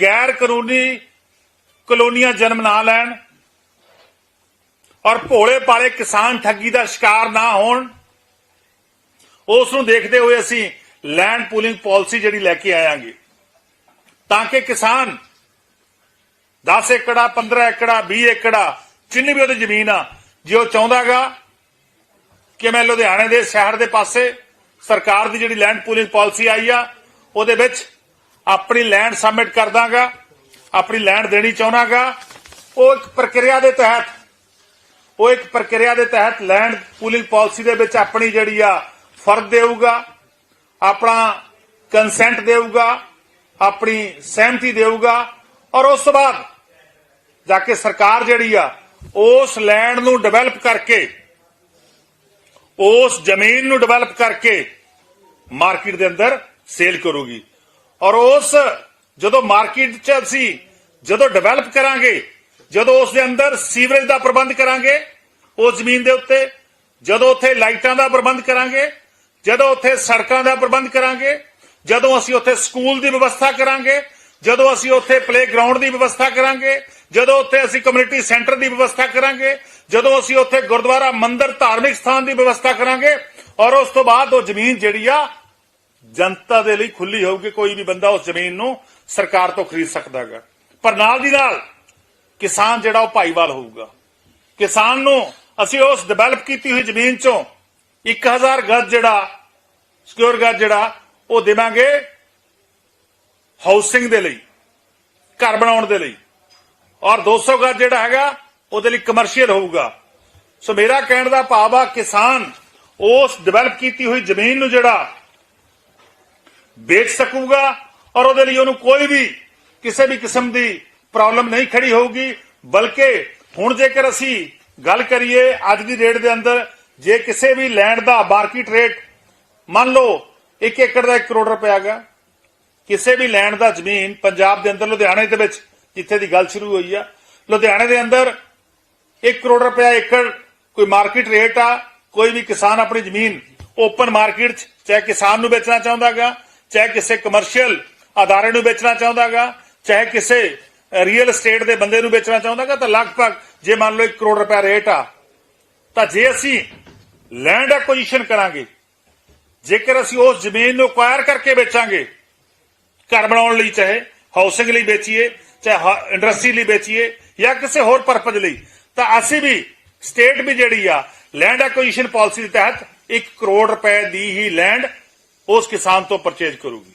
ਗੈਰ ਕਾਨੂੰਨੀ ਕਲੋਨੀਆਂ ਜਨਮ ਨਾ ਲੈਣ ਔਰ ਭੋਲੇ ਪਾਲੇ ਕਿਸਾਨ ਠੱਗੀ ਦਾ ਸ਼ਿਕਾਰ ਨਾ ਹੋਣ ਉਸ ਨੂੰ ਦੇਖਦੇ ਹੋਏ ਅਸੀਂ ਲੈਂਡ ਪੂਲਿੰਗ ਪਾਲਿਸੀ ਜਿਹੜੀ ਲੈ ਕੇ ਆਵਾਂਗੇ ਤਾਂ ਕਿ ਕਿਸਾਨ 10 ਏਕੜਾ 15 ਏਕੜਾ 20 ਏਕੜਾ, ਜਿੰਨੀ ਵੀ ਉਹਦੀ ਜ਼ਮੀਨ ਆ, ਜੇ ਉਹ ਚਾਹੁੰਦਾਗਾ ਕਿ ਮੈਂ ਲੁਧਿਆਣੇ ਦੇ ਸ਼ਹਿਰ ਦੇ ਪਾਸੇ ਸਰਕਾਰ ਦੀ ਜਿਹੜੀ ਲੈਂਡ ਪੂਲਿੰਗ ਪਾਲਿਸੀ ਆਈ ਆ, ਉਹਦੇ ਵਿੱਚ ਆਪਣੀ ਲੈਂਡ ਸਬਮਿਟ ਕਰ ਦਾਂਗਾ ਆਪਣੀ ਲੈਂਡ ਦੇਣੀ ਚਾਹਣਾਗਾ ਉਹ ਇੱਕ ਪ੍ਰਕਿਰਿਆ ਦੇ ਤਹਿਤ, ਉਹ ਇੱਕ ਪ੍ਰਕਿਰਿਆ ਦੇ ਤਹਿਤ ਲੈਂਡ ਪੂਲਿੰਗ ਪਾਲਿਸੀ ਦੇ ਵਿੱਚ ਆਪਣੀ ਜਿਹੜੀ ਆ ਫਰਦ ਦੇਊਗਾ, ਆਪਣਾ ਕੰਸੈਂਟ ਦੇਊਗਾ, ਆਪਣੀ ਸਹਿਮਤੀ ਦੇਊਗਾ। ਔਰ ਉਸ ਤੋਂ ਬਾਅਦ ਜਾ ਕੇ ਸਰਕਾਰ ਜਿਹੜੀ ਆ, ਉਸ ਲੈਂਡ ਨੂੰ ਡਿਵੈਲਪ ਕਰਕੇ, ਉਸ ਜ਼ਮੀਨ ਨੂੰ ਡਿਵੈਲਪ ਕਰਕੇ ਮਾਰਕੀਟ ਦੇ ਅੰਦਰ ਸੇਲ ਕਰੂਗੀ। ਔਰ ਉਸ ਜਦੋਂ ਮਾਰਕੀਟ 'ਚ ਅਸੀਂ ਜਦੋਂ ਡਿਵੈਲਪ ਕਰਾਂਗੇ, ਜਦੋਂ ਉਸ ਦੇ ਅੰਦਰ ਸੀਵਰੇਜ ਦਾ ਪ੍ਰਬੰਧ ਕਰਾਂਗੇ, ਉਸ ਜ਼ਮੀਨ ਦੇ ਉੱਤੇ, ਜਦੋਂ ਉੱਥੇ ਲਾਈਟਾਂ ਦਾ ਪ੍ਰਬੰਧ ਕਰਾਂਗੇ, ਜਦੋਂ ਉੱਥੇ ਸੜਕਾਂ ਦਾ ਪ੍ਰਬੰਧ ਕਰਾਂਗੇ, ਜਦੋਂ ਅਸੀਂ ਉੱਥੇ ਸਕੂਲ ਦੀ ਵਿਵਸਥਾ ਕਰਾਂਗੇ, ਜਦੋਂ ਅਸੀਂ ਉੱਥੇ ਪਲੇਗਰਾਉਂਡ ਦੀ ਵਿਵਸਥਾ ਕਰਾਂਗੇ, ਜਦੋਂ ਉੱਥੇ ਅਸੀਂ ਕਮਿਊਨਿਟੀ ਸੈਂਟਰ ਦੀ ਵਿਵਸਥਾ ਕਰਾਂਗੇ, ਜਦੋਂ ਅਸੀਂ ਉੱਥੇ ਗੁਰਦੁਆਰਾ ਮੰਦਿਰ ਧਾਰਮਿਕ ਸਥਾਨ ਦੀ ਵਿਵਸਥਾ ਕਰਾਂਗੇ, ਔਰ ਉਸ ਤੋਂ ਬਾਅਦ ਉਹ ਜ਼ਮੀਨ ਜਿਹੜੀ ਆ ਜਨਤਾ ਦੇ ਲਈ ਖੁੱਲੀ ਹੋਊਗੀ, ਕੋਈ ਵੀ ਬੰਦਾ ਉਸ ਜ਼ਮੀਨ ਨੂੰ ਸਰਕਾਰ ਤੋਂ ਖਰੀਦ ਸਕਦਾ ਹੈਗਾ। ਪਰ ਨਾਲ ਦੀ ਨਾਲ ਕਿਸਾਨ ਜਿਹੜਾ ਉਹ ਭਾਈਵਾਲ ਹੋਊਗਾ। ਕਿਸਾਨ ਨੂੰ ਅਸੀਂ ਉਸ ਡਿਵੈਲਪ ਕੀਤੀ ਹੋਈ ਜ਼ਮੀਨ ਚੋਂ 1000 ਗੱਜ ਜਿਹੜਾ ਸਿਕਿਉਰ ਗੱਜ ਜਿਹੜਾ, ਉਹ ਦੇਵਾਂਗੇ ਹਾਊਸਿੰਗ ਦੇ ਲਈ, ਘਰ ਬਣਾਉਣ ਦੇ ਲਈ। ਔਰ 200 ਗੱਜ ਜਿਹੜਾ ਹੈਗਾ, ਉਹਦੇ ਲਈ ਕਮਰਸ਼ੀਅਲ ਹੋਊਗਾ। ਸੋ ਮੇਰਾ ਕਹਿਣ ਦਾ ਭਾਵ ਆ, ਕਿਸਾਨ ਉਸ ਡਿਵੈਲਪ ਕੀਤੀ ਹੋਈ ਜ਼ਮੀਨ ਨੂੰ ਜਿਹੜਾ ਵੇਚ ਸਕੂਗਾ ਔਰ ਉਹਦੇ ਲਈ ਉਹਨੂੰ ਕੋਈ ਵੀ ਕਿਸੇ ਵੀ ਕਿਸਮ ਦੀ ਪ੍ਰੋਬਲਮ ਨਹੀਂ ਖੜੀ ਹੋਊਗੀ। ਬਲਕਿ ਹੁਣ ਜੇਕਰ ਅਸੀਂ ਗੱਲ ਕਰੀਏ ਅੱਜ ਦੀ ਰੇਟ ਦੇ ਅੰਦਰ, ਜੇ ਕਿਸੇ ਵੀ ਲੈਂਡ ਦਾ ਮਾਰਕੀਟ ਰੇਟ ਮੰਨ ਲਓ 1 ਏਕੜ ਦਾ 1 ਕਰੋੜ ਰੁਪਏ ਹੈਗਾ ਕਿਸੇ ਵੀ ਲੈਂਡ ਦਾ ਜ਼ਮੀਨ ਪੰਜਾਬ ਦੇ ਅੰਦਰ, ਲੁਧਿਆਣੇ ਦੇ ਵਿੱਚ ਜਿੱਥੇ ਦੀ ਗੱਲ ਸ਼ੁਰੂ ਹੋਈ ਆ, ਲੁਧਿਆਣੇ ਦੇ ਅੰਦਰ 1 ਕਰੋੜ ਰੁਪਏ ਏਕੜ ਕੋਈ ਮਾਰਕੀਟ ਰੇਟ ਆ, ਕੋਈ ਵੀ ਕਿਸਾਨ ਆਪਣੀ ਜ਼ਮੀਨ ਓਪਨ ਮਾਰਕੀਟ 'ਚ, ਚਾਹੇ ਕਿਸਾਨ ਨੂੰ ਵੇਚਣਾ ਚਾਹੁੰਦਾਗਾ ਚਾਹੇ ਕਿਸੇ ਕਮਰਸ਼ੀਅਲ ਅਦਾਰੇ ਨੂੰ ਵੇਚਣਾ ਚਾਹੁੰਦਾਗਾ, ਚਾਹੇ ਕਿਸੇ ਰੀਅਲ ਏਸਟੇਟ ਦੇ ਬੰਦੇ ਨੂੰ ਵੇਚਣਾ ਚਾਹੁੰਦਾਗਾ, ਤਾਂ ਲਗਭਗ ਜੇ ਮੰਨ ਲਓ 1 ਕਰੋੜ ਰੁਪਏ ਰੇਟ ਆ, ਤਾਂ ਜੇ ਅਸੀਂ ਲੈਂਡ ਐਕੁਜੀਸ਼ਨ ਕਰਾਂਗੇ, ਜੇਕਰ ਅਸੀਂ ਉਸ ਜ਼ਮੀਨ ਨੂੰ ਅਕਵਾਇਰ ਕਰਕੇ ਵੇਚਾਂਗੇ, ਘਰ ਬਣਾਉਣ ਲਈ ਚਾਹੇ ਹਾਊਸਿੰਗ ਲਈ ਵੇਚੀਏ, ਚਾਹੇ ਇੰਡਸਟਰੀ ਲਈ ਵੇਚੀਏ, ਜਾਂ ਕਿਸੇ ਹੋਰ ਪਰਪਸ ਲਈ, ਤਾਂ ਅਸੀਂ ਵੀ ਸਟੇਟ ਵੀ ਜਿਹੜੀ ਆ ਲੈਂਡ ਐਕੁਜੀਸ਼ਨ ਪਾਲਿਸੀ ਦੇ ਤਹਿਤ 1 ਕਰੋੜ ਰੁਪਏ ਦੀ ਹੀ ਲੈਂਡ ਉਸ ਕਿਸਾਨ ਤੋਂ ਪਰਚੇਜ ਕਰੂਗੀ।